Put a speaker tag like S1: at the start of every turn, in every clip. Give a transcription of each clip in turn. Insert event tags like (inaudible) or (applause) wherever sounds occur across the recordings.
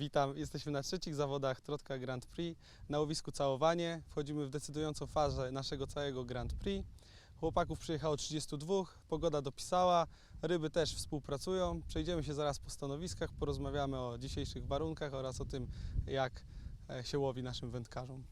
S1: Witam, jesteśmy na trzecich zawodach Trotka Grand Prix na łowisku Całowanie. Wchodzimy w decydującą fazę naszego całego Grand Prix. Chłopaków przyjechało 32, pogoda dopisała, ryby też współpracują. Przejdziemy się zaraz po stanowiskach, porozmawiamy o dzisiejszych warunkach oraz o tym, jak e, się łowi naszym wędkarzom.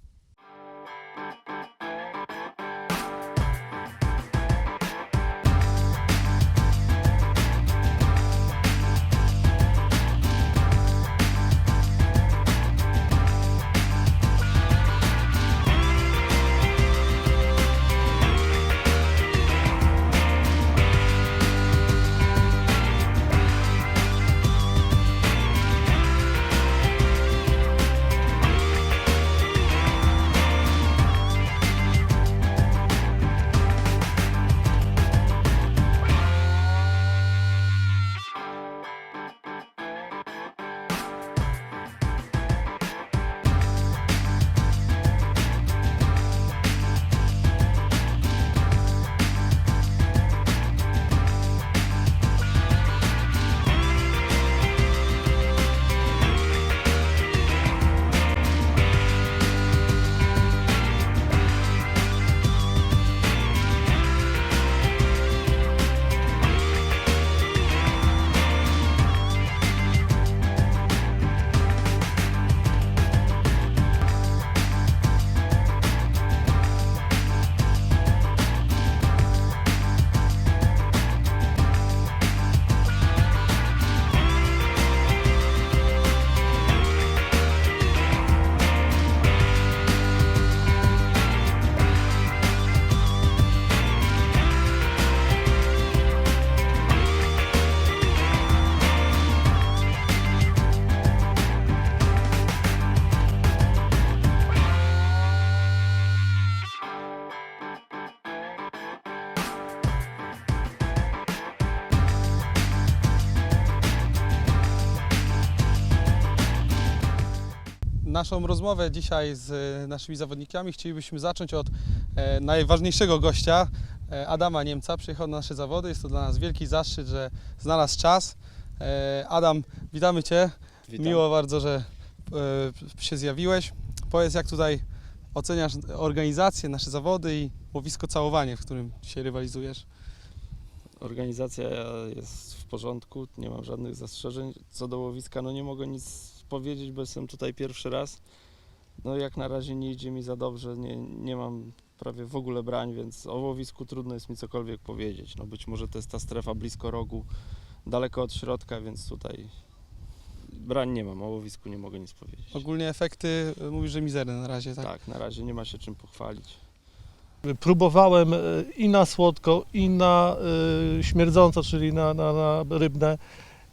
S1: Naszą rozmowę dzisiaj z e, naszymi zawodnikami chcielibyśmy zacząć od e, najważniejszego gościa, e, Adama Niemca. Przyjechał na nasze zawody. Jest to dla nas wielki zaszczyt, że znalazł czas. Adam, witamy Cię.
S2: Witam.
S1: Miło bardzo, że się zjawiłeś. Powiedz, jak tutaj oceniasz organizację, nasze zawody i łowisko całowanie, w którym dzisiaj rywalizujesz.
S2: Organizacja jest w porządku, nie mam żadnych zastrzeżeń. Co do łowiska, no nie mogę nic powiedzieć, bo jestem tutaj pierwszy raz. No jak na razie nie idzie mi za dobrze, nie, nie mam prawie w ogóle brań, więc o łowisku trudno jest mi cokolwiek powiedzieć. No być może to jest ta strefa blisko rogu, daleko od środka, więc tutaj brań nie mam, o łowisku nie mogę nic powiedzieć.
S1: Ogólnie efekty, e, mówisz, że mizerne na razie, tak?
S2: Tak, na razie nie ma się czym pochwalić.
S3: Próbowałem e, i na słodko, i na e, śmierdząco, czyli na, na, na rybne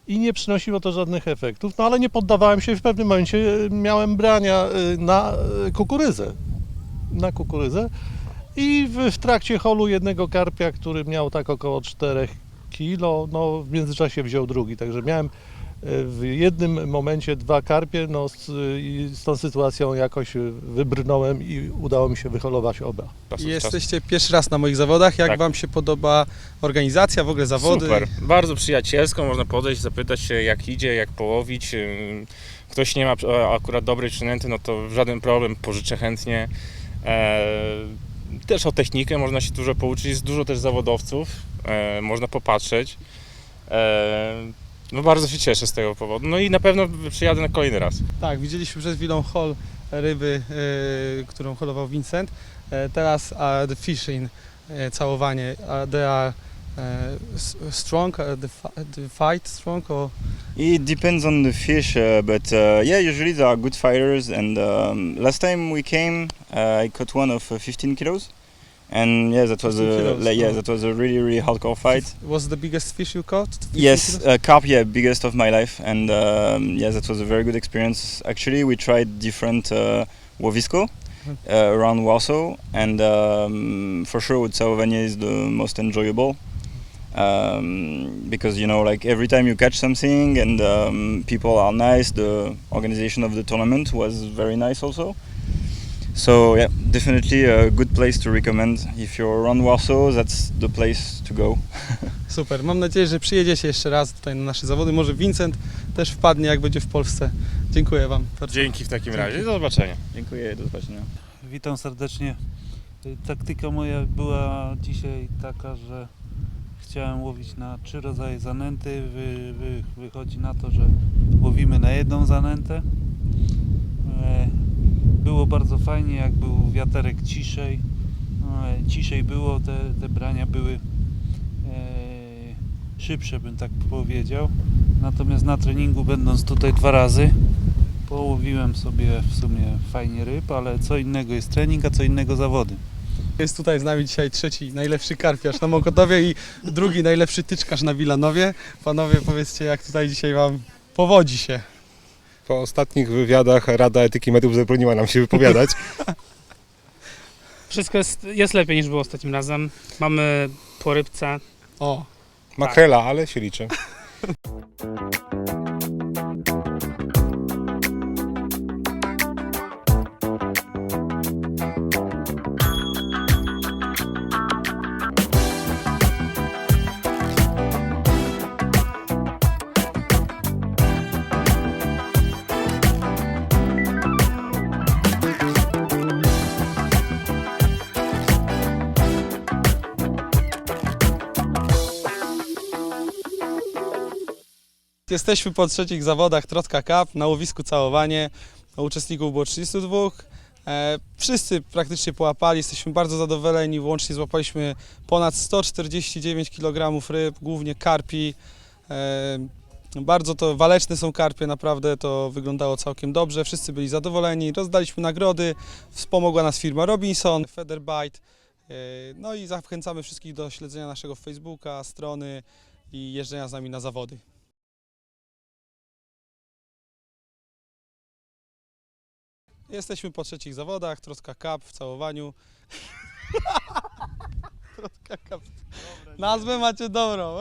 S3: i nie przynosiło to żadnych efektów, no ale nie poddawałem się w pewnym momencie e, miałem brania e, na e, kukurydzę, na kukurydzę. I w, trakcie holu jednego karpia, który miał tak około 4 kilo, no w międzyczasie wziął drugi, także miałem w jednym momencie dwa karpie, no z, i z tą sytuacją jakoś wybrnąłem i udało mi się wyholować oba.
S1: jesteście pierwszy raz na moich zawodach. Jak
S4: Tak.
S1: Wam się podoba organizacja, w ogóle zawody?
S4: Super, bardzo przyjacielsko, można podejść, zapytać się jak idzie, jak połowić. Ym, Ktoś nie ma e, akurat dobrej przynęty, no to żaden problem, pożyczę chętnie. E, Też o technikę można się dużo pouczyć, jest dużo też zawodowców, e, można popatrzeć. E, No bardzo się cieszę z tego powodu, no i na pewno przyjadę na kolejny raz.
S1: Tak, widzieliśmy przed chwilą hol ryby, e, którą holował Vincent. E, teraz uh, the fishing, e, całowanie. Uh, they are e, s- strong, uh, the, fi- the fight strong or
S5: It depends on the fish, uh, but uh, yeah, usually they are good fighters. And um, last time we came, uh, I caught one of uh, 15 kilos, and yeah, that was a like, yeah, that was a really really hardcore fight.
S1: was the biggest fish you caught? 15
S5: Yes, uh, carp, yeah, biggest of my life, and um, yeah, that was a very good experience. Actually, we tried different uh, łowisko uh, around Warsaw, and um, for sure, Całowanie is the most enjoyable. Um, because you know, like every time you catch something, and um, people are nice. The organization of the tournament was very nice also. So yeah, definitely a good place to recommend. If you're around Warsaw, that's the place to go. (laughs)
S1: Super, mam nadzieję, że przyjedziecie jeszcze raz tutaj na nasze zawody. Może Vincent też wpadnie, jak będzie w Polsce Dziękuję Wam. bardzo.
S4: Dzięki w takim razie. Do zobaczenia.
S5: Dziękuję, do zobaczenia.
S6: Witam serdecznie. Y, Taktyka moja była dzisiaj taka, że chciałem łowić na trzy rodzaje zanęty. Wy, wy, wychodzi na to, że łowimy na jedną zanętę. Było bardzo fajnie, jak był wiaterek ciszej. E, Ciszej było, te, te brania były e, szybsze, bym tak powiedział. Natomiast na treningu, będąc tutaj dwa razy, Połowiłem sobie w sumie fajnie ryb, ale co innego jest trening, a co innego zawody.
S1: Jest tutaj z nami dzisiaj trzeci najlepszy karpiarz na Mokotowie i drugi najlepszy tyczkarz na Wilanowie. Panowie, powiedzcie, jak tutaj dzisiaj Wam powodzi się.
S7: Po ostatnich wywiadach Rada Etyki Mediów zabroniła nam się wypowiadać. (laughs)
S8: Wszystko jest, jest lepiej niż było ostatnim razem. Mamy po rybce.
S1: O,
S7: Makrela, ale się liczy. (laughs)
S1: Jesteśmy po trzecich zawodach Trotka Cup na łowisku Całowanie. Uczestników było 32. E, wszyscy praktycznie połapali, jesteśmy bardzo zadowoleni. Łącznie złapaliśmy ponad 149 kg ryb, głównie karpi. E, bardzo to waleczne są karpie, naprawdę to wyglądało całkiem dobrze. Wszyscy byli zadowoleni. Rozdaliśmy nagrody. Wspomogła nas firma Robinson, Featherbite. E, no i zachęcamy wszystkich do śledzenia naszego Facebooka, strony i jeżdżenia z nami na zawody. Jesteśmy po trzecich zawodach, Troska Cup w całowaniu. (laughs) Troska Cup. Nazwę macie dobrą.